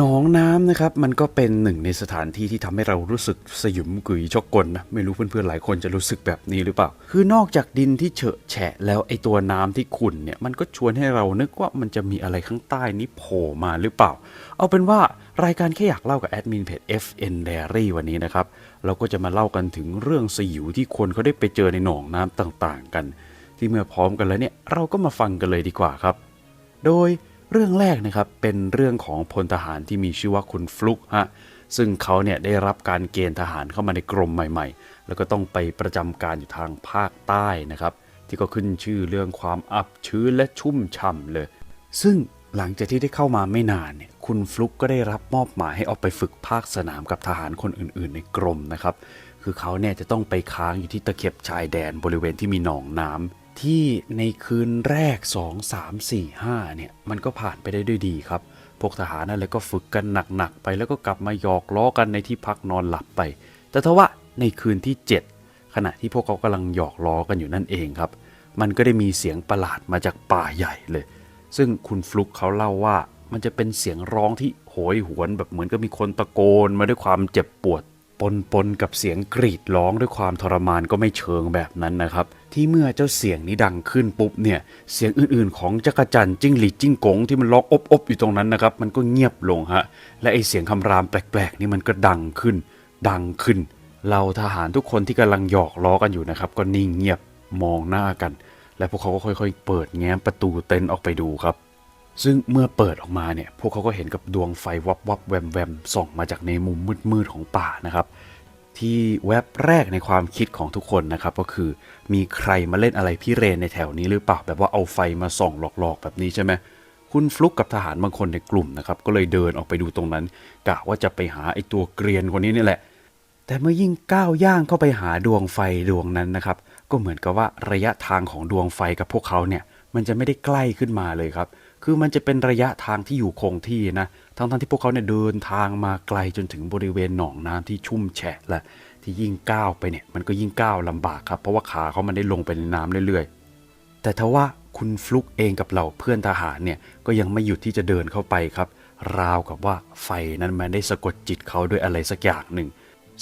หนองน้ำนะครับมันก็เป็นหนึ่งในสถานที่ที่ทำให้เรารู้สึกสยุมกุยชกกลนะไม่รู้เพื่อนๆหลายคนจะรู้สึกแบบนี้หรือเปล่า คือนอกจากดินที่เฉอะแฉะแล้วไอตัวน้ำที่ขุ่นเนี่ยมันก็ชวนให้เรานึกว่ามันจะมีอะไรข้างใต้นี้โผล่มาหรือเปล่า เอาเป็นว่ารายการแค่อยากเล่ากับแอดมินเพจ FN Diary วันนี้นะครับเราก็จะมาเล่ากันถึงเรื่องสยิวที่คนเขาได้ไปเจอในหนองน้ำต่างๆ กัน ที่เมื่อพร้อมกันแล้วเนี่ยเราก็มาฟังกันเลยดีกว่าครับ โดย เรื่องแรกนะครับเป็นเรื่องของพลทหารที่มีชื่อว่าคุณฟลุกฮะซึ่งเขาเนี่ยได้รับการเกณฑ์ทหารเข้ามาในกรมใหม่ ๆ แล้วก็ต้องไปประจำการอยู่ทางภาคใต้นะครับ ที่ก็ขึ้นชื่อเรื่องความอับชื้นและชุ่มฉ่ำเลย ซึ่งหลังจากที่ได้เข้ามาไม่นานเนี่ยคุณฟลุกก็ได้รับมอบหมายให้ออกไปฝึกภาคสนามกับทหารคนอื่น ๆ ในกรมนะครับ คือเขาเนี่ยจะต้องไปค้างอยู่ที่ตะเข็บชายแดนบริเวณที่มีหนองน้ำ ที่ในคืนแรก 2 3 4 5เนี่ยมันก็ผ่านไปได้ด้วยดีครับ พวกทหารนั่นเลยก็ฝึกกันหนักๆ ไปแล้วก็กลับมาหยอกล้อกันในที่พักนอนหลับไป แต่ทว่าในคืนที่ 7 ขณะที่พวกเขากำลังหยอกล้อกันอยู่นั่นเองครับ มันก็ได้มีเสียงประหลาดมาจากป่าใหญ่เลย ซึ่งคุณฟลุกเขาเล่าว่ามันจะเป็นเสียงร้องที่โหยหวนแบบเหมือนกับมีคนตะโกนมาด้วยความเจ็บปวด ปนปนกับเสียงกรีดร้องด้วยความทรมานก็ไม่เชิงแบบนั้นนะครับ ที่เมื่อเจ้าเสียงนี้ดังขึ้นปุ๊บเนี่ยเสียงอื่นๆ ของจักรจันจิ้งหรีดจิ้งกงที่มันร้องอบอบอยู่ตรงนั้นนะครับ มันก็เงียบลงฮะและไอเสียงคำรามแปลกๆ นี่มันก็ดังขึ้น ดังขึ้นเราทหารทุกคนที่กำลังหยอกล้อกันอยู่นะครับก็นิ่งเงียบมองหน้ากัน และพวกเขาก็ค่อยๆ เปิดแง้มประตูเต็นท์ออกไปดูครับ ซึ่งเมื่อเปิดออกมาเนี่ย พวกเขาก็เห็นกับดวงไฟวับวับแวมแวมส่องมาจากในมุมมืดๆของป่านะครับ ที่แวบแรกในความคิดของทุกคนนะครับ ก็คือมีใครมาเล่นอะไรพี่เรนในแถวนี้หรือเปล่าแบบว่าเอาไฟมาส่องหลอกๆ แบบนี้ใช่ไหมคุณฟลุกกับทหารบางคนในกลุ่มนะครับ ก็เลยเดินออกไปดูตรงนั้นกะว่าจะไปหาไอ้ตัวเกรียนคนนี้นี่แหละ แต่เมื่อยิ่งก้าวย่างเข้าไปหาดวงไฟดวงนั้นนะครับ ก็เหมือนกับว่าระยะทางของดวงไฟกับพวกเขาเนี่ย มันจะไม่ได้ใกล้ขึ้นมาเลยครับ คือมันจะเป็นระยะทางที่อยู่คงที่นะทั้งๆที่พวกเขาเนี่ยเดินทางมาไกลจนถึงบริเวณหนองน้ำที่ชุ่มแฉะและที่ยิ่งก้าวไปเนี่ยมันก็ยิ่งก้าวลำบากครับเพราะว่าขาเขามันได้ลงไปในน้ำเรื่อยๆ แต่ทว่าคุณฟลุกเองกับเหล่าเพื่อนทหารเนี่ยก็ยังไม่หยุดที่จะเดินเข้าไปครับ ราวกับว่าไฟนั้นมันได้สะกดจิตเขาด้วยอะไรสักอย่างหนึ่ง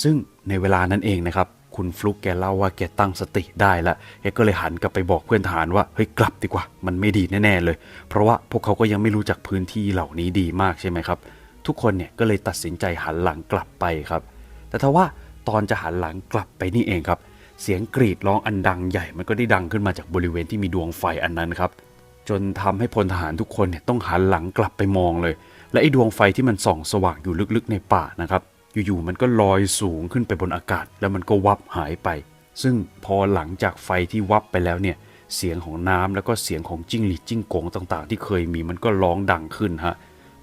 ซึ่งในเวลานั้นเองนะครับ คุณฟลุกแกเล่าว่าแกตั้งสติได้แล้วแกก็เลยหันกลับไปบอกเพื่อนทหารว่าเฮ้ยกลับดีกว่า มันไม่ดีแน่ๆเลย เพราะว่าพวกเขาก็ยังไม่รู้จักพื้นที่เหล่านี้ดีมากใช่ไหมครับ ทุกคนเนี่ยก็เลยตัดสินใจหันหลังกลับไปครับ แต่ทว่าตอนจะหันหลังกลับไปนี่เองครับ เสียงกรีดร้องอันดังใหญ่มันก็ได้ดังขึ้นมาจากบริเวณที่มีดวงไฟอันนั้นครับจนทำให้พลทหารทุกคนเนี่ยต้องหันหลังกลับไปมองเลย และไอ้ดวงไฟที่มันส่องสว่างอยู่ลึกๆในป่านะครับ อยู่ๆมันก็ลอยสูงขึ้นไปบนอากาศ แล้วมันก็วับหายไป ซึ่งพอหลังจากไฟที่วับไปแล้วเนี่ยเสียงของน้ำแล้วก็เสียงของจิ้งหรีดจิ้งกงต่างๆ ที่เคยมีมันก็ร้องดังขึ้นฮะ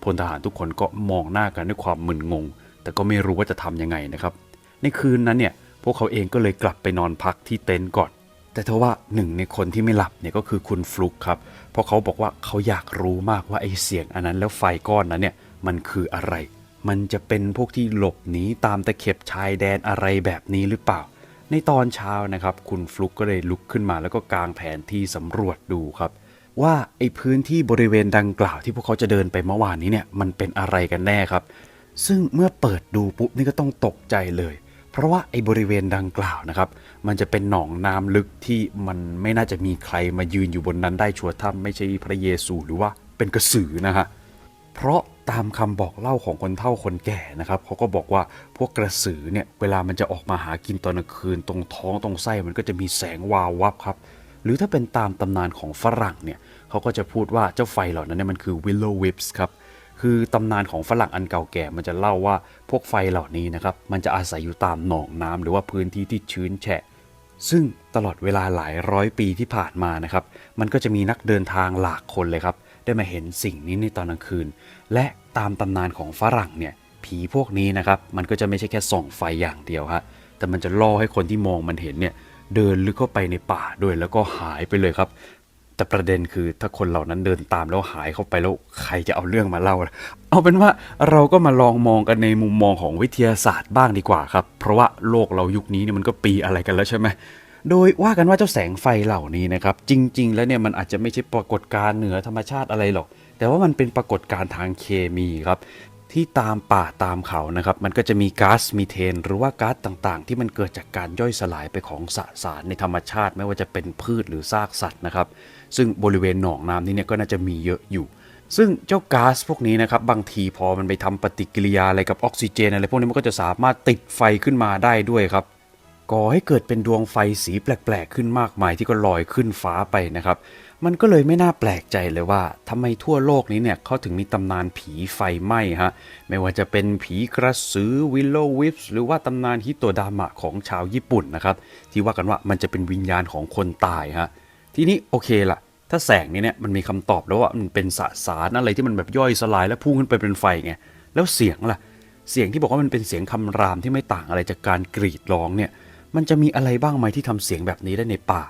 พลทหารทุกคนก็มองหน้ากันด้วยความมึนงง แต่ก็ไม่รู้ว่าจะทำยังไงนะครับในคืนนั้นเนี่ยพวกเขาเองก็เลยกลับไปนอนพักที่เต็นท์ก่อน แต่ทว่าหนึ่งในคนที่ไม่หลับเนี่ยก็คือคุณฟลุกครับเพราะเขาบอกว่าเขาอยากรู้มากว่าไอ้เสียงอันนั้นแล้วไฟก้อนนั้นเนี่ยมันคืออะไร มันจะเป็นพวกที่หลบหนีตามตะเข็บชายแดนอะไรแบบนี้หรือเปล่า ในตอนเช้านะครับ คุณฟลุกก็เลยลุกขึ้นมาแล้วก็กางแผนที่สำรวจดูครับ ว่าไอ้พื้นที่บริเวณดังกล่าวที่พวกเขาจะเดินไปเมื่อวานนี้เนี่ยมันเป็นอะไรกันแน่ครับ ซึ่งเมื่อเปิดดูปุ๊บนี่ก็ต้องตกใจเลย เพราะว่าไอ้บริเวณดังกล่าวนะครับ มันจะเป็นหนองน้ำลึกที่มันไม่น่าจะมีใครมายืนอยู่บนนั้นได้ชัวร์ถ้าไม่ใช่พระเยซูหรือว่าเป็นกระสือนะฮะเพราะ ตามคำบอกเล่าของคนเฒ่าคนแก่นะครับเขาก็บอกว่าพวกกระสือเนี่ยเวลามันจะออกมาหากินตอนกลางคืน ตรงท้องตรงไส้มันก็จะมีแสงวาววับครับ หรือถ้าเป็นตามตำนานของฝรั่งเนี่ยเขาก็จะพูดว่าเจ้าไฟเหล่านั้นเนี่ยมันคือ willow wips ครับคือตำนานของฝรั่งอันเก่าแก่มันจะเล่าว่าพวกไฟเหล่านี้นะครับมันจะอาศัยอยู่ตามหนองน้ำหรือว่าพื้นที่ที่ชื้นแฉะ ซึ่งตลอดเวลาหลายร้อยปีที่ผ่านมานะครับมันก็จะมีนักเดินทางหลากคนเลยครับได้มาเห็นสิ่งนี้ในตอนกลางคืน และตามตำนานของฝรั่งเนี่ยผีพวกนี้นะครับมันก็จะไม่ใช่แค่ส่องไฟอย่างเดียวฮะแต่มันจะล่อให้คนที่มองมันเห็นเนี่ยเดินลึกเข้าไปในป่าด้วยแล้วก็หายไปเลยครับ แต่ประเด็นคือถ้าคนเหล่านั้นเดินตามแล้วหายเข้าไปแล้วใครจะเอาเรื่องมาเล่า เอาเป็นว่าเราก็มาลองมองกันในมุมมองของวิทยาศาสตร์บ้างดีกว่าครับ เพราะว่าโลกเรายุคนี้เนี่ยมันก็ปีอะไรกันแล้วใช่ไหมโดยว่ากันว่าเจ้าแสงไฟเหล่านี้นะครับจริง ๆ แล้วเนี่ยมันอาจจะไม่ใช่ปรากฏการณ์เหนือธรรมชาติอะไรหรอก แต่ว่ามันเป็นปรากฏการณ์ทางเคมีครับที่ตามป่าตามเขานะครับ มันก็จะมีก๊าซมีเทน หรือว่าก๊าซต่างๆ ที่มันเกิดจากการย่อยสลายไปของสสารในธรรมชาติ ไม่ว่าจะเป็นพืชหรือซากสัตว์นะครับ ซึ่งบริเวณหนองน้ำนี้เนี่ยก็น่าจะมีเยอะอยู่ ซึ่งเจ้าก๊าซพวกนี้นะครับ บางทีพอมันไปทำปฏิกิริยาอะไรกับออกซิเจนอะไรพวกนี้มันก็จะสามารถติดไฟขึ้นมาได้ด้วยครับก่อให้เกิดเป็นดวงไฟสีแปลกๆ ขึ้นมากมายที่ก็ลอยขึ้นฟ้าไปนะครับ มันก็เลยไม่น่าแปลกใจเลยว่าทำไมทั่วโลกนี้เนี่ยเขาถึงมีตำนานผีไฟไหม้ฮะ ไม่ว่าจะเป็นผีกระสือวิลโลวิฟส์หรือว่าตำนานฮิโตดามะของชาวญี่ปุ่นนะครับ ที่ว่ากันว่ามันจะเป็นวิญญาณของคนตายฮะ ทีนี้โอเคละถ้าแสงนี้เนี่ยมันมีคำตอบแล้วว่ามันเป็นสสารอะไรที่มันแบบย่อยสลายแล้วพุ่งขึ้นไปเป็นไฟไง แล้วเสียงล่ะ เสียงที่บอกว่ามันเป็นเสียงคำรามที่ไม่ต่างอะไรจากการกรีดร้องเนี่ย มันจะมีอะไรบ้างไหมที่ทำเสียงแบบนี้ได้ในป่า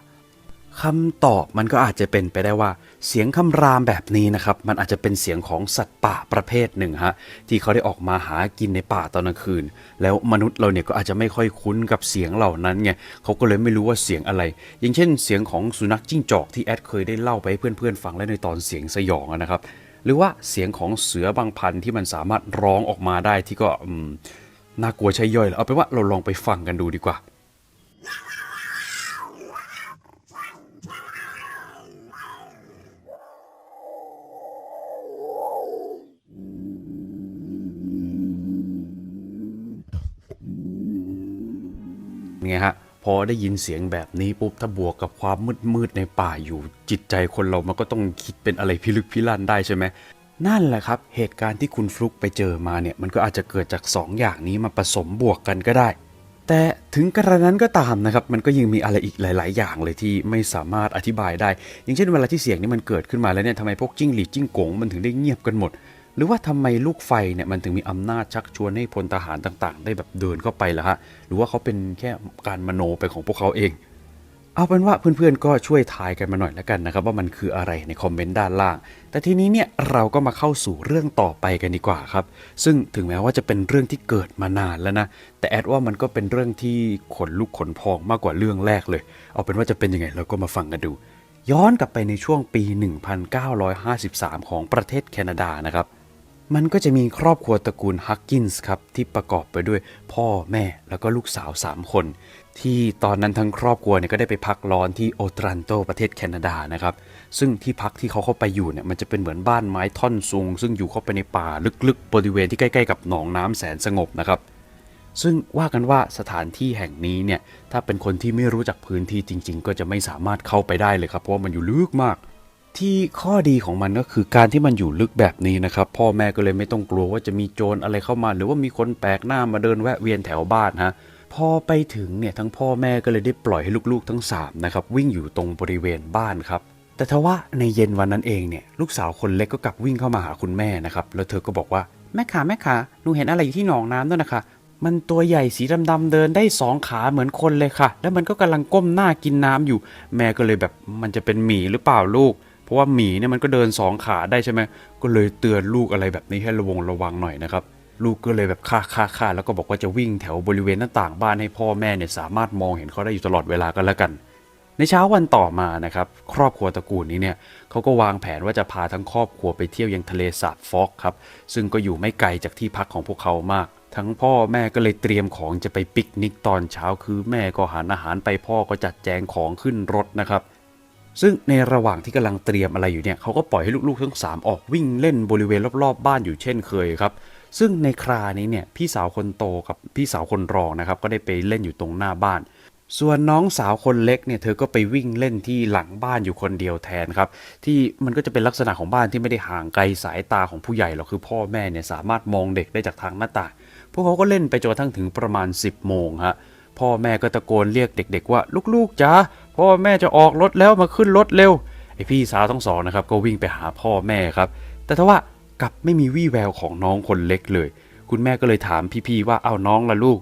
คำตอบมันก็อาจจะเป็นไปได้ว่า เสียงคำรามแบบนี้นะครับ มันอาจจะเป็นเสียงของสัตว์ป่าประเภทหนึ่งฮะที่เขาได้ออกมาหากินในป่าตอนกลางคืน แล้วมนุษย์เราเนี่ยก็อาจจะไม่ค่อยคุ้นกับเสียงเหล่านั้นไงเขาก็เลยไม่รู้ว่าเสียงอะไร อย่างเช่น เสียงของสุนัขจิ้งจอกที่แอดเคยได้เล่าไปให้เพื่อนๆฟังแล้วในตอนเสียงสยองนะครับ หรือว่าเสียงของเสือบางพันธุ์ที่มันสามารถร้องออกมาได้ที่ก็น่ากลัวใช่ย่อยแล้วเอาเป็นว่าเราลองไปฟังกันดูดีกว่า ไงฮะพอได้ยินเสียงแบบนี้ปุ๊บถ้าบวกกับความมืดมืดในป่าอยู่ จิตใจคนเรามันก็ต้องคิดเป็นอะไรพิลึกพิลั่นได้ใช่ไหมนั่นแหละครับ เหตุการณ์ที่คุณฟลุกไปเจอมาเนี่ย มันก็อาจจะเกิดจาก 2อย่างนี้มาผสมบวกกันก็ได้ แต่ถึงกระนั้นก็ตามนะครับ มันก็ยังมีอะไรอีกหลาย ๆ อย่างเลยที่ไม่สามารถอธิบายได้ อย่างเช่นเวลาที่เสียงนี้มันเกิดขึ้นมาแล้วเนี่ยทำไมพวกจิ้งหรีดจิ้งโกงมันถึงได้เงียบกันหมด หรือว่าทำไมลูกไฟเนี่ยมันถึงมีอำนาจชักชวนให้พลทหารต่างๆ ได้แบบเดินเข้าไปล่ะฮะ หรือว่าเขาเป็นแค่การมโนไปของพวกเขาเอง เอาเป็นว่าเพื่อนๆก็ช่วยทายกันมาหน่อยแล้วกันนะครับว่ามันคืออะไรในคอมเมนต์ด้านล่าง แต่ทีนี้เนี่ยเราก็มาเข้าสู่เรื่องต่อไปกันดีกว่าครับ ซึ่งถึงแม้ว่าจะเป็นเรื่องที่เกิดมานานแล้วนะ แต่แอดว่ามันก็เป็นเรื่องที่ขนลุกขนพองมากกว่าเรื่องแรกเลย เอาเป็นว่าจะเป็นยังไงเราก็มาฟังกันดู ย้อนกลับไปในช่วงปี 1953 ของประเทศแคนาดานะครับ มันก็จะมีครอบครัวตระกูลฮักกินส์ครับที่ประกอบไปด้วยพ่อแม่แล้วก็ลูกสาว 3 คน ที่ตอนนั้นทั้งครอบครัวเนี่ยก็ได้ไปพักร้อนที่โอตรันโตประเทศแคนาดานะครับซึ่งที่พักที่เขาเข้าไปอยู่เนี่ยมันจะเป็นเหมือนบ้านไม้ท่อนซุงซึ่งอยู่เข้าไปในป่าลึกๆ บริเวณที่ใกล้ๆกับหนองน้ำแสนสงบนะครับซึ่งว่ากันว่าสถานที่แห่งนี้เนี่ยถ้าเป็นคนที่ไม่รู้จักพื้นที่จริง ๆ ก็จะไม่สามารถเข้าไปได้เลยครับเพราะว่ามันอยู่ลึกมาก ที่ข้อดีของมันก็คือการที่มันอยู่ลึกแบบนี้นะครับ พ่อแม่ก็เลยไม่ต้องกลัวว่าจะมีโจรอะไรเข้ามา หรือว่ามีคนแปลกหน้ามาเดินแวะเวียนแถวบ้านฮะพอไปถึงเนี่ยทั้งพ่อแม่ก็เลยได้ปล่อยให้ลูกๆทั้งสามนะครับวิ่งอยู่ตรงบริเวณบ้านครับแต่ทว่าในเย็นวันนั้นเองเนี่ยลูกสาวคนเล็กก็กลับวิ่งเข้ามาหาคุณแม่นะครับแล้วเธอก็บอกว่าแม่ขาแม่ขาหนูเห็นอะไรอยู่ที่หนองน้ำด้วยนะคะ มันตัวใหญ่สีดำๆเดินได้สองขาเหมือนคนเลยค่ะ แล้วมันก็กำลังก้มหน้ากินน้ำอยู่ แม่ก็เลยแบบมันจะเป็นหมีหรือเปล่าลูก ราะว่าหมีเนี่ยมันก็เดินสองขาได้ใช่ไหมก็เลยเตือนลูกอะไรแบบนี้ให้ระวงระวังหน่อยนะครับลูกก็เลยแบบค่าค่าค่าแล้วก็บอกว่าจะวิ่งแถวบริเวณหน้าต่างบ้านให้พ่อแม่เนี่ยสามารถมองเห็นเขาได้อยู่ตลอดเวลากันแล้วกัน ในเช้าวันต่อมานะครับครอบครัวตระกูลนี้เนี่ยเขาก็วางแผนว่าจะพาทั้งครอบครัวไปเที่ยวยังทะเลสาบฟอกครับซึ่งก็อยู่ไม่ไกลจากที่พักของพวกเขามาก ทั้งพ่อแม่ก็เลยเตรียมของจะไปปิกนิกตอนเช้าคือแม่ก็หาอาหารไปพ่อก็จัดแจงของขึ้นรถนะครับ ซึ่งในระหว่างที่กำลังเตรียมอะไรอยู่เนี่ยเขาก็ปล่อยให้ลูกๆทั้งสามออกวิ่งเล่นบริเวณรอบๆ บ้านอยู่เช่นเคยครับ ซึ่งในครานี้เนี่ยพี่สาวคนโตกับพี่สาวคนรองนะครับก็ได้ไปเล่นอยู่ตรงหน้าบ้าน ส่วนน้องสาวคนเล็กเนี่ยเธอก็ไปวิ่งเล่นที่หลังบ้านอยู่คนเดียวแทนครับ ที่มันก็จะเป็นลักษณะของบ้านที่ไม่ได้ห่างไกลสายตาของผู้ใหญ่หรอกคือพ่อแม่เนี่ยสามารถมองเด็กได้จากทางหน้าต่างพวกเขาก็เล่นไปจนกระทั่งถึงประมาณ 10โมงฮะพ่อแม่ก็ตะโกนเรียกเด็ก ๆ ว่าลูกๆจ๋า พ่อแม่จะออกรถแล้วมาขึ้นรถเร็วไอพี่สาวทั้งสองนะครับก็วิ่งไปหาพ่อแม่ครับ แต่ทว่ากลับไม่มีวี่แววของน้องคนเล็กเลย คุณแม่ก็เลยถามพี่ๆว่าเอาน้องละลูก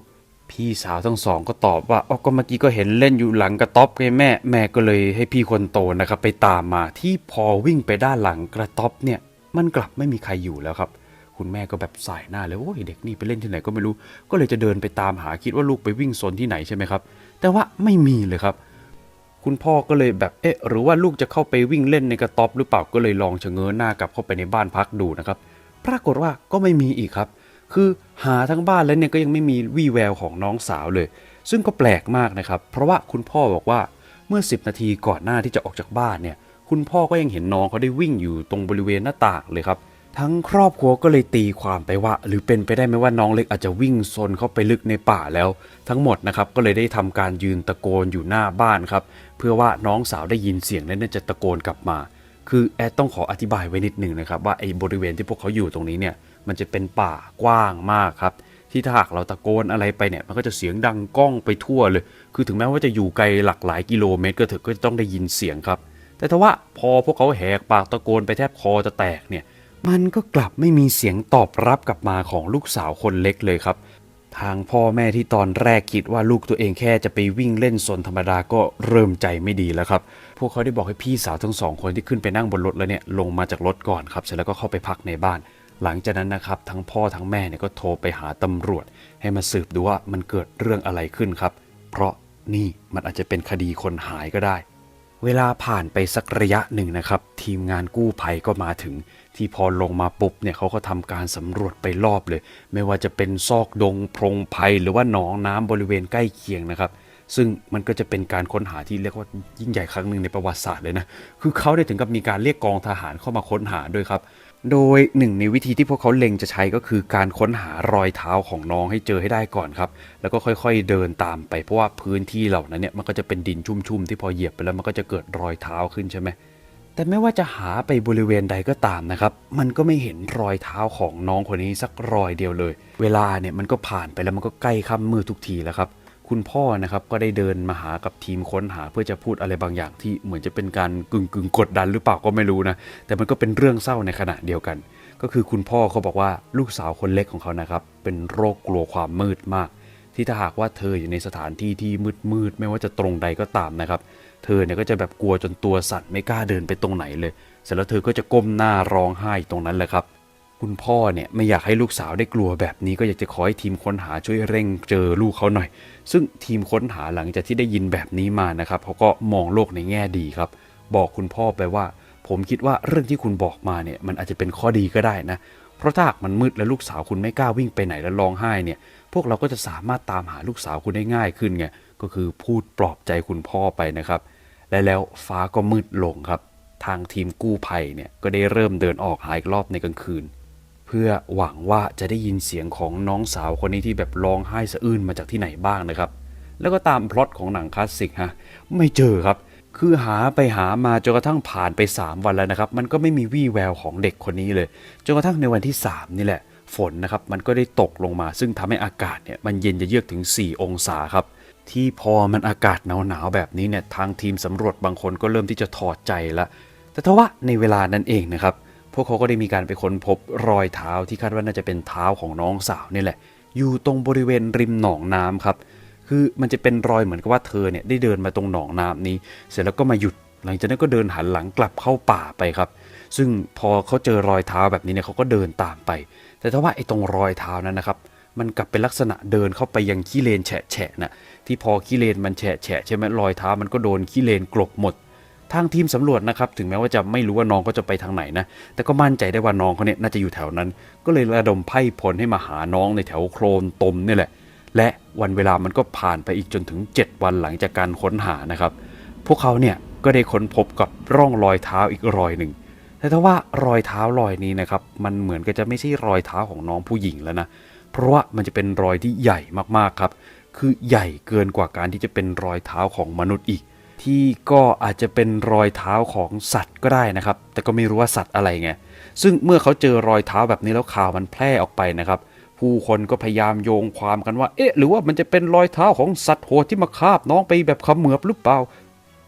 พี่สาวทั้งสองก็ตอบว่าอ๋อก็เมื่อกี้ก็เห็นเล่นอยู่หลังกระต๊อบไงแม่แม่ก็เลยให้พี่คนโตนะครับ ไปตามมาที่พอวิ่งไปด้านหลังกระต๊อบเนี่ย มันกลับไม่มีใครอยู่แล้วครับ คุณแม่ก็แบบสายหน้าเลยโอ้ยเด็กนี่ไปเล่นที่ไหนก็ไม่รู้ ก็เลยจะเดินไปตามหาคิดว่าลูกไปวิ่งโซนที่ไหนใช่ไหมครับ แต่ว่าไม่มีเลยครับ คุณพ่อก็เลยแบบเอ๊ะหรือว่าลูกจะเข้าไปวิ่งเล่นในกระต๊อบหรือเปล่าก็เลยลองชะเง้อหน้ากลับเข้าไปในบ้านพักดูนะครับ ปรากฏว่าก็ไม่มีอีกครับ คือหาทั้งบ้านแล้วเนี่ยก็ยังไม่มีวี่แววของน้องสาวเลย ซึ่งก็แปลกมากนะครับ เพราะว่าคุณพ่อบอกว่าเมื่อ 10 นาทีก่อนหน้าที่จะออกจากบ้านเนี่ย คุณพ่อก็ยังเห็นน้องเขาได้วิ่งอยู่ตรงบริเวณหน้าต่างเลยครับ ทั้งครอบครัวก็เลยตีความไปว่า หรือเป็นไปได้ไหมว่าน้องเล็กอาจจะวิ่งซนเข้าไปลึกในป่าแล้ว ทั้งหมดนะครับก็เลยได้ทำการยืนตะโกนอยู่หน้าบ้านครับเพื่อว่าน้องสาวได้ยินเสียงและน่าจะตะโกนกลับมา คือแอดต้องขออธิบายไว้นิดหนึ่งนะครับว่าไอ้บริเวณที่พวกเขาอยู่ตรงนี้เนี่ยมันจะเป็นป่ากว้างมากครับที่ถ้าหากเราตะโกนอะไรไปเนี่ยมันก็จะเสียงดังก้องไปทั่วเลย คือถึงแม้ว่าจะอยู่ไกลหลักหลายกิโลเมตร ก็เถอะก็จะต้องได้ยินเสียงครับ แต่ถ้าว่าพอพวกเขาแหกปากตะโกนไปแทบคอจะแตกเนี่ย มันก็กลับไม่มีเสียงตอบรับกลับมาของลูกสาวคนเล็กเลยครับ ทางพ่อแม่ที่ตอนแรกคิดว่าลูกตัวเองแค่จะไปวิ่งเล่นสนธรรมดาก็เริ่มใจไม่ดีแล้วครับ พวกเขาได้บอกให้พี่สาวทั้งสองคนที่ขึ้นไปนั่งบนรถแล้วเนี่ยลงมาจากรถก่อนครับเสร็จแล้วก็เข้าไปพักในบ้าน หลังจากนั้นนะครับทั้งพ่อทั้งแม่เนี่ยก็โทรไปหาตำรวจ ให้มาสืบดูว่ามันเกิดเรื่องอะไรขึ้นครับ เพราะนี่มันอาจจะเป็นคดีคนหายก็ได้ เวลาผ่านไปสักระยะหนึ่งนะครับ ทีมงานกู้ภัยก็มาถึง ที่พอลงมาปุ๊บเนี่ยเขาก็ทำการสำรวจไปรอบเลย ไม่ว่าจะเป็นซอกดงโพรงภัยหรือว่าหนองน้ำบริเวณใกล้เคียงนะครับ ซึ่งมันก็จะเป็นการค้นหาที่เรียกว่ายิ่งใหญ่ครั้งหนึ่งในประวัติศาสตร์เลยนะคือเขาได้ถึงกับมีการเรียกกองทหารเข้ามาค้นหาด้วยครับ โดยหนึ่งในวิธีที่พวกเขาเล็งจะใช้ก็คือการค้นหารอยเท้าของน้องให้เจอให้ได้ก่อนครับ แล้วก็ค่อยๆเดินตามไปเพราะว่าพื้นที่เหล่านั้นเนี่ยมันก็จะเป็นดินชุ่มๆที่พอเหยียบไปแล้วมันก็จะเกิดรอยเท้าขึ้นใช่ไหมแต่ไม่ว่าจะหาไปบริเวณใดก็ตามนะครับ มันก็ไม่เห็นรอยเท้าของน้องคนนี้สักรอยเดียวเลย เวลาเนี่ยมันก็ผ่านไปแล้วมันก็ใกล้ค่ำมืดทุกทีแล้วครับ คุณพ่อนะครับก็ได้เดินมาหากับทีมค้นหา เพื่อจะพูดอะไรบางอย่างที่เหมือนจะเป็นการกึ่งกึ่งกดดันหรือเปล่าก็ไม่รู้นะ แต่มันก็เป็นเรื่องเศร้าในขณะเดียวกัน ก็คือคุณพ่อเขาบอกว่าลูกสาวคนเล็กของเขานะครับเป็นโรคกลัวความมืดมาก ที่ถ้าหากว่าเธออยู่ในสถานที่ที่มืดมืดๆไม่ว่าจะตรงใดก็ตามนะครับ เธอเนี่ยก็จะแบบกลัวจนตัวสั่นไม่กล้าเดินไปตรงไหนเลย เสร็จแล้วเธอก็จะก้มหน้าร้องไห้ตรงนั้นแหละครับ คุณพ่อเนี่ยไม่อยากให้ลูกสาวได้กลัวแบบนี้ก็อยากจะขอให้ทีมค้นหาช่วยเร่งเจอลูกเขาหน่อย ซึ่งทีมค้นหาหลังจากที่ได้ยินแบบนี้มานะครับเขาก็มองโลกในแง่ดีครับ บอกคุณพ่อไปว่า ผมคิดว่าเรื่องที่คุณบอกมาเนี่ยมันอาจจะเป็นข้อดีก็ได้นะ เพราะถ้ามันมืดและลูกสาวคุณไม่กล้าวิ่งไปไหนแล้วร้องไห้เนี่ย พวกเราก็จะสามารถตามหาลูกสาวคุณได้ง่ายขึ้นไงก็คือพูดปลอบใจคุณพ่อไปนะครับ และแล้วฟ้าก็มืดลงครับ ทางทีมกู้ภัยเนี่ยก็ได้เริ่มเดินออกหาอีกรอบในกลางคืน พื่อหวังว่าจะได้ยินเสียงของน้องสาวคนนี้ที่แบบร้องไห้สะอื้นมาจากที่ไหนบ้างนะครับ แล้วก็ตามพล็อตของหนังคลาสสิกฮะไม่เจอครับ คือหาไปหามาจนกระทั่งผ่านไป 3 วันแล้วนะครับ มันก็ไม่มีวี่แววของเด็กคนนี้เลยจนกระทั่งในวันที่ 3 นี่แหละ ฝนนะครับมันก็ได้ตกลงมา ซึ่งทำให้อากาศเนี่ยมันเย็นจะเยือกถึง 4 องศาครับ ที่พอมันอากาศหนาวๆแบบนี้เนี่ยทางทีมสำรวจบางคนก็เริ่มที่จะถอดใจละแต่ทว่าในเวลานั้นเองนะครับ พวกเขาก็ได้มีการไปค้นพบรอยเท้าที่คาดว่าน่าจะเป็นเท้าของน้องสาวนี่แหละ อยู่ตรงบริเวณริมหนองน้ำครับ คือมันจะเป็นรอยเหมือนกับว่าเธอเนี่ยได้เดินมาตรงหนองน้ำนี้ เสร็จแล้วก็มาหยุด หลังจากนั้นก็เดินหันหลังกลับเข้าป่าไปครับ ซึ่งพอเขาเจอรอยเท้าแบบนี้เนี่ยเขาก็เดินตามไป แต่ถ้าว่าไอ้ตรงรอยเท้านั้นนะครับ มันกลับเป็นลักษณะเดินเข้าไปยังขี้เลนแฉะแฉะนะที่พอขี้เลนมันแฉะแฉะใช่ไหมรอยเท้ามันก็โดนขี้เลนกลบหมด ทางทีมสำรวจนะครับถึงแม้ว่าจะไม่รู้ว่าน้องเขาจะไปทางไหนนะ แต่ก็มั่นใจได้ว่าน้องเขาเนี่ยน่าจะอยู่แถวนั้น ก็เลยระดมไพ่พลให้มาหาน้องในแถวโคลนตมนี่แหละ และวันเวลามันก็ผ่านไปอีกจนถึง 7 วันหลังจากการค้นหานะครับ พวกเขาเนี่ยก็ได้ค้นพบกับร่องรอยเท้าอีกรอยหนึ่ง แต่ถ้าว่ารอยเท้ารอยนี้นะครับมันเหมือนกับจะไม่ใช่รอยเท้าของน้องผู้หญิงแล้วนะ เพราะว่ามันจะเป็นรอยที่ใหญ่มากๆครับ คือใหญ่เกินกว่าการที่จะเป็นรอยเท้าของมนุษย์อีก ที่ก็อาจจะเป็นรอยเท้าของสัตว์ก็ได้นะครับ แต่ก็ไม่รู้ว่าสัตว์อะไรไงซึ่งเมื่อเขาเจอรอยเท้าแบบนี้แล้วข่าวมันแพร่ออกไปนะครับ ผู้คนก็พยายามโยงความกันว่า เอ๊ะ หรือว่ามันจะเป็นรอยเท้าของสัตว์โหดที่มาคาบน้องไปแบบเขมือบหรือเปล่า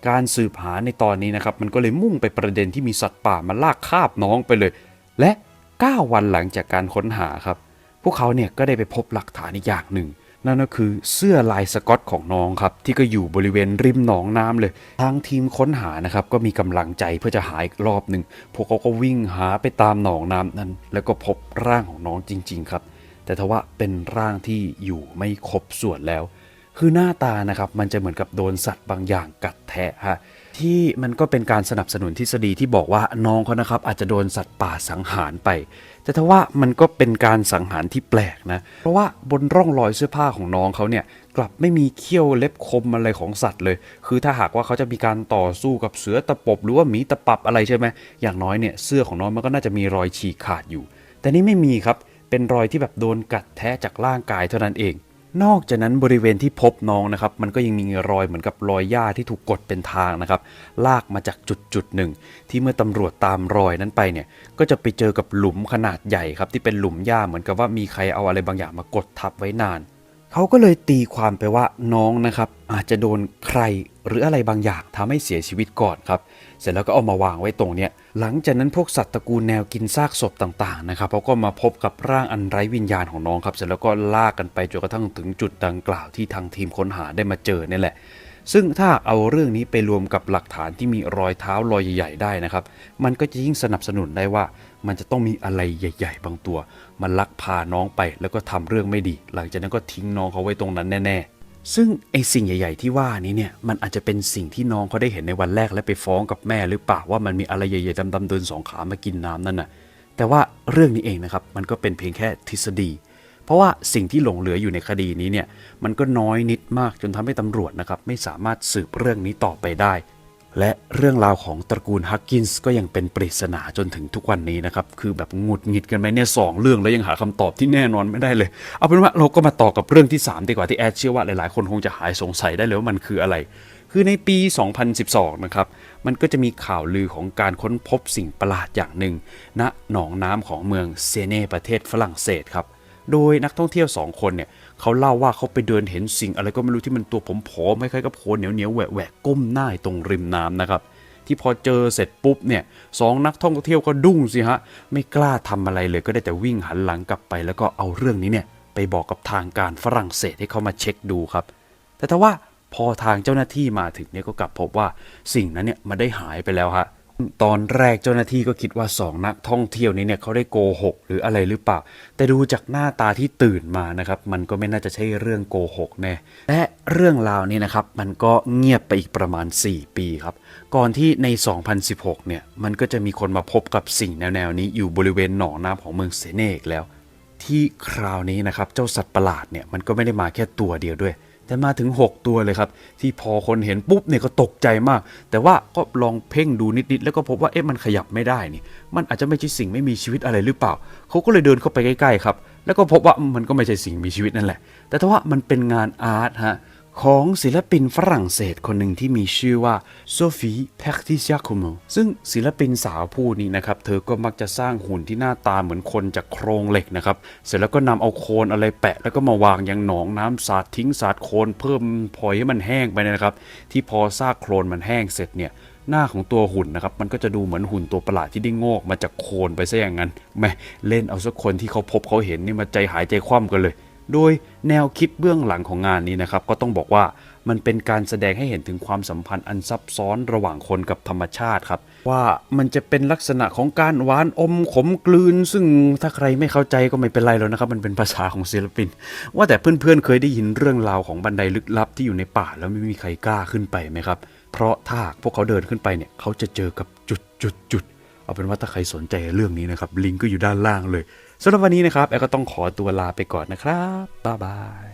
การสืบหาในตอนนี้นะครับมันก็เลยมุ่งไปประเด็นที่มีสัตว์ป่ามาลากคาบน้องไปเลย และ 9 วันหลังจากการค้นหาครับ พวกเขาเนี่ยก็ได้ไปพบหลักฐานอีกอย่างหนึ่ง นั่นก็คือเสื้อลายสกอตของน้องครับที่ก็อยู่บริเวณริมหนองน้ำเลย ทางทีมค้นหานะครับก็มีกำลังใจเพื่อจะหาอีกรอบหนึ่งพวกเขาก็วิ่งหาไปตามหนองน้ำนั้น แล้วก็พบร่างของน้องจริง ๆ ครับ แต่ทว่าเป็นร่างที่อยู่ไม่ครบส่วนแล้ว คือหน้าตานะครับมันจะเหมือนกับโดนสัตว์บางอย่างกัดแทะฮะที่มันก็เป็นการสนับสนุนทฤษฎีที่บอกว่าน้องเขานะครับอาจจะโดนสัตว์ป่าสังหารไป แต่ทว่ามันก็เป็นการสังหารที่แปลกนะ เพราะว่าบนร่องรอยเสื้อผ้าของน้องเขาเนี่ยกลับไม่มีเขี้ยวเล็บคมอะไรของสัตว์เลย คือถ้าหากว่าเขาจะมีการต่อสู้กับเสือตะปบหรือว่าหมีตะปับอะไรใช่ไหมอย่างน้อยเนี่ยเสื้อของน้องมันก็น่าจะมีรอยฉีกขาดอยู่ แต่นี่ไม่มีครับ เป็นรอยที่แบบโดนกัดแทะจากร่างกายเท่านั้นเอง นอกจากนั้นบริเวณที่พบน้องนะครับ มันก็ยังมีรอยเหมือนกับรอยหญ้าที่ถูกกดเป็นทางนะครับ ลากมาจากจุดจุดหนึ่ง ที่เมื่อตำรวจตามรอยนั้นไปเนี่ย ก็จะไปเจอกับหลุมขนาดใหญ่ครับ ที่เป็นหลุมหญ้าเหมือนกับว่ามีใครเอาอะไรบางอย่างมากดทับไว้นาน เขาก็เลยตีความไปว่าน้องนะครับ อาจจะโดนใครหรืออะไรบางอย่างทำให้เสียชีวิตก่อนครับ เสร็จแล้วก็เอามาวางไว้ตรงเนี้ย หลังจากนั้นพวกสัตว์ตระกูลแนวกินซากศพต่างๆนะครับเขาก็มาพบกับร่างอันไร้วิญญาณของน้องครับ เสร็จแล้วก็ลากกันไปจนกระทั่งถึงจุดดังกล่าวที่ทางทีมค้นหาได้มาเจอเนี่ยแหละ ซึ่งถ้าเอาเรื่องนี้ไปรวมกับหลักฐานที่มีรอยเท้ารอยใหญ่ ๆ ได้นะครับ มันก็จะยิ่งสนับสนุนได้ว่า มันจะต้องมีอะไรใหญ่ ๆ บางตัว มันลักพาน้องไปแล้วก็ทำเรื่องไม่ดี หลังจากนั้นก็ทิ้งน้องเขาไว้ตรงนั้นแน่ๆ ซึ่งไอสิ่งใหญ่ ๆ ที่ว่านี้เนี่ยมันอาจจะเป็นสิ่งที่น้องเขาได้เห็นในวันแรกและไปฟ้องกับแม่หรือเปล่าว่ามันมีอะไรใหญ่ๆดำๆเดินสองขามากินน้ำนั่นน่ะแต่ว่าเรื่องนี้เองนะครับมันก็เป็นเพียงแค่ทฤษฎี เพราะว่าสิ่งที่หลงเหลืออยู่ในคดีนี้เนี่ยมันก็น้อยนิดมากจนทำให้ตำรวจนะครับไม่สามารถสืบเรื่องนี้ต่อไปได้ และเรื่องราวของตระกูลฮักกินส์ก็ยังเป็นปริศนาจนถึงทุกวันนี้นะครับ คือแบบงุดหงิดกันไหมเนี่ยสองเรื่องแล้วยังหาคำตอบที่แน่นอนไม่ได้เลย เอาเป็นว่าเราก็มาต่อกับเรื่องที่ 3 ดีกว่าที่แอดเชื่อว่าหลายๆ คนคงจะหายสงสัยได้เลยว่ามันคืออะไร คือในปี 2012 นะครับ มันก็จะมีข่าวลือของการค้นพบสิ่งประหลาดอย่างหนึ่งณหนองน้ำของเมืองเซเน่ประเทศฝรั่งเศสครับ โดยนักท่องเที่ยว 2 คนเนี่ย เขาเล่าว่าเขาไปเดินเห็นสิ่งอะไรก็ไม่รู้ที่มันตัวผมผอมคล้ายๆกับโคลนเหนียวๆแหวกๆก้มหน้าอยู่ตรงริมน้ำนะครับ ที่พอเจอเสร็จปุ๊บเนี่ยสองนักท่องเที่ยวก็ดุ้งสิฮะ ไม่กล้าทำอะไรเลยก็ได้แต่วิ่งหันหลังกลับไป แล้วก็เอาเรื่องนี้เนี่ยไปบอกกับทางการฝรั่งเศสให้เขามาเช็คดูครับ แต่ถ้าว่าพอทางเจ้าหน้าที่มาถึงเนี่ยก็กลับพบว่าสิ่งนั้นเนี่ยมันได้หายไปแล้วฮะ ตอนแรกเจ้าหน้าที่ก็คิดว่าสองนักท่องเที่ยวนี้เนี่ยเขาได้โกหกหรืออะไรหรือเปล่า แต่ดูจากหน้าตาที่ตื่นมานะครับ มันก็ไม่น่าจะใช่เรื่องโกหกแน่และเรื่องราวนี้นะครับ มันก็เงียบไปอีกประมาณ 4 ปีครับ ก่อนที่ใน 2016 เนี่ย มันก็จะมีคนมาพบกับสิ่งแนวๆนี้อยู่บริเวณหนองน้ำของเมืองเซเนกแล้ว ที่คราวนี้นะครับ เจ้าสัตว์ประหลาดเนี่ยมันก็ไม่ได้มาแค่ตัวเดียวด้วย แต่มาถึง 6 ตัวเลยครับ ที่พอคนเห็นปุ๊บเนี่ยก็ตกใจมาก แต่ว่าก็ลองเพ่งดูนิดๆแล้วก็พบว่าเอ๊ะมันขยับไม่ได้นี่ มันอาจจะไม่ใช่สิ่งไม่มีชีวิตอะไรหรือเปล่า เขาก็เลยเดินเข้าไปใกล้ๆครับ แล้วก็พบว่ามันก็ไม่ใช่สิ่งมีชีวิตนั่นแหละ แต่ถ้าว่ามันเป็นงานอาร์ตฮะ ของศิลปินฝรั่งเศสคนหนึ่งที่มีชื่อว่าโซฟีแพคติซิาคุโมซึ่งศิลปินสาวผู้นี้นะครับ เธอก็มักจะสร้างหุ่นที่หน้าตาเหมือนคนจากโครงเหล็กนะครับ เสร็จแล้วก็นำเอาโคลนอะไรแปะ แล้วก็มาวางยังหนองน้ำสาดทิ้งสาดโคลนเพิ่มพอยให้มันแห้งไปนะครับ ที่พอซากโคลนมันแห้งเสร็จเนี่ยหน้าของตัวหุ่นนะครับมันก็จะดูเหมือนหุ่นตัวประหลาดที่ได้งอกมาจากโคลนไปซะอย่างนั้นแม่เล่นเอาสักคนที่เขาพบเขาเห็นนี่มาใจหายใจคว่ำกันเลย โดยแนวคิดเบื้องหลังของงานนี้นะครับ ก็ต้องบอกว่ามันเป็นการแสดงให้เห็นถึงความสัมพันธ์อันซับซ้อนระหว่างคนกับธรรมชาติครับ ว่ามันจะเป็นลักษณะของการหวานอมขมกลืน ซึ่งถ้าใครไม่เข้าใจก็ไม่เป็นไรแล้วนะครับ มันเป็นภาษาของศิลปิน ว่าแต่เพื่อนๆเคยได้ยินเรื่องราวของบันไดลึกลับที่อยู่ในป่าแล้วไม่มีใครกล้าขึ้นไปไหมครับ เพราะถ้าพวกเขาเดินขึ้นไปเนี่ยเขาจะเจอกับจุดจุดจุดเอาเป็นว่าถ้าใครสนใจเรื่องนี้นะครับลิงก์ก็อยู่ด้านล่างเลย สำหรับวันนี้นะครับแอลก็ต้องขอตัวลาไปก่อนนะครับบ๊ายบาย